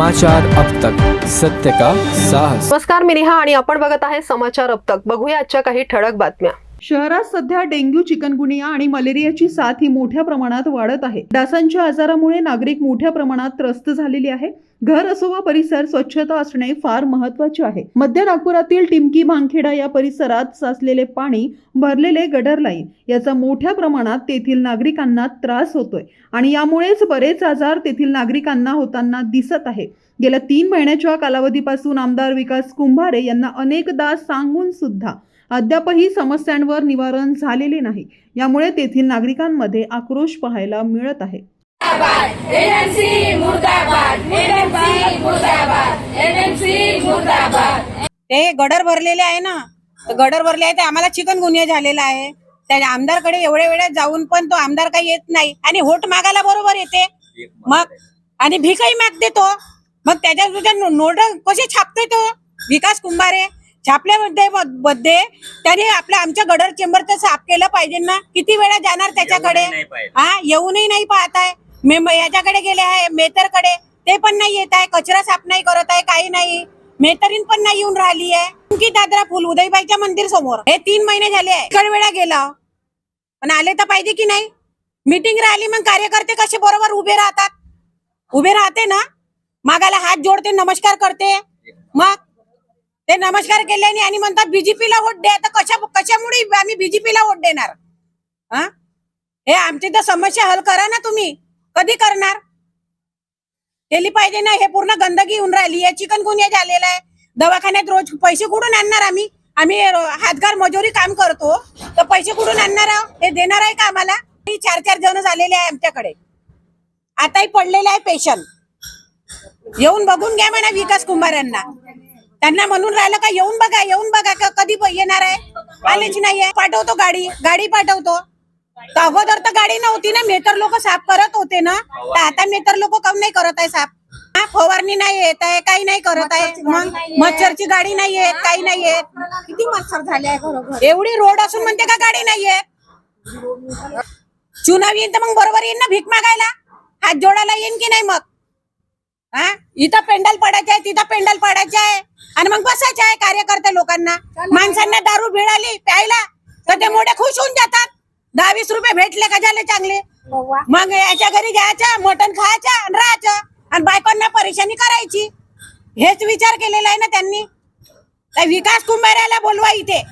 समाचार अब तक। सत्य का साहस। नमस्कार मी निहा आणि आपण बघत आहे समाचार अब तक. बघूया आजच्या काही ठळक बातम्या. शहरात सध्या डेंग्यू चिकनगुनिया आणि मलेरियाची साथ ही मोठ्या प्रमाणात वाढत आहे. डासांच्या आजारामुळे नागरिक मोठ्या प्रमाणात त्रस्त झालेली आहे. घर असो वा परिसर स्वच्छता असणे फार महत्त्वाचे आहे. मध्य नागपुरातील टिमकी भांखेडा या परिसरात साचलेले पाणी भरलेले गडर लाईन याचा मोठ्या प्रमाणात तेथील नागरिकांना त्रास होतोय आणि यामुळेच बरेच आजार तेथील नागरिकांना होताना दिसत आहे. गेल्या तीन महिन्याच्या कालावधीपासून आमदार विकास कुंभारे यांना अनेकदा सांगून सुद्धा अद्यापही समस्यांवर निवारण झालेले नाही. यामुळे तेथील नागरिकांमध्ये आक्रोश पाहायला मिळत आहे. एनएमसी मुर्दाबाद एनएमसी मुर्दाबाद एनएमसी मुर्दाबाद. ते गडर भरलेले आहे ना? तर गडर भरले आहे ते आम्हाला चिकन गुन्हे झालेला आहे. त्या आमदारकडे एवढ्या वेळात जाऊन पण तो आमदार काही येत नाही. आणि होट मागायला बरोबर येते. मग? आणि भीकही मागते तो. मग त्याच्या नोट कसे छापते तो? विकास कुंभारे? छापल्यामध्ये मध्ये त्याने आपल्या आमच्या गडर चेंबर तर साफ केलं पाहिजे ना. किती वेळा जाणार त्याच्याकडे? हा येऊनही नाही पाहत आहे मे याच्याकडे गेले आहे मेतरकडे. ते पण नाही येत आहे कचरा साफ नाही करत आहे काही नाही. मेतरीन पण नाही येऊन राहिली आहे. की दादरा फुल उदयबाईच्या मंदिर समोर. हे तीन महिने झाले आहे. वेळा गेला. पण आले तर पाहिजे की नाही? मीटिंग राहिली मग कार्यकर्ते कसे बरोबर उभे राहतात? उभे राहते ना? मागाला हात जोडते नमस्कार करते. मग ते नमस्कार केल्याने आणि म्हणतात बीजेपीला वोट द्या. तर कशा कशामुळे आम्ही बीजेपीला वोट देणार? हा? हे आमची तर समस्या हल करा ना तुम्ही. कधी करणार? केली पाहिजे ना हे पूर्ण गंदगी होऊन राहिली. या चिकन गुन्हे झालेला आहे. दवाखान्यात रोज पैसे कुठून आणणार आम्ही? आम्ही हातगार मजुरी काम करतो. तर पैसे कुठून आणणार आहोत हे देणार आहे का आम्हाला? चार चार जण झालेले आहे आमच्याकडे. आताही पडलेले आहे पेशंट. येऊन बघून घ्या म्हणा विकास कुंभार यांना त्यांना म्हणून राहिलं का येऊन बघा येऊन बघा का कधी येणार आहे? आलेच नाहीये. पाठवतो गाडी गाडी पाठवतो. तर अगोदर तर गाडी नव्हती ना मेतर लोक साफ करत होते ना. तर आता मेतर लोक काऊन नाही करत आहे साफ? हा, फवारणी नाही येत आहे काही नाही करत आहे. मग मच्छरची गाडी नाही येत काही नाही येत किती मच्छर झाले आहे एवढी रोड असून म्हणते का गाडी नाही येत चुनाव येईन तर मग बरोबर येईन ना भीक मागायला? हात जोडायला येईन की नाही मग? इथं पेंडल पडायचे आहे तिथं पेंडल पडायचे आहे. आणि मग बसायचे आहे कार्यकर्ते लोकांना. माणसांना दारू भिळाली प्यायला तर ते मोठे खुश होऊन जातात. दहा वीस रुपये भेटले का झाले चांगले? मग याच्या घरी घ्यायचं मटण खायचं आणि राहायचं. आणि बायकांना परेशानी करायची. हेच विचार केलेला आहे ना त्यांनी. त्या विकास कुंभाऱ्याला बोलवा इथे.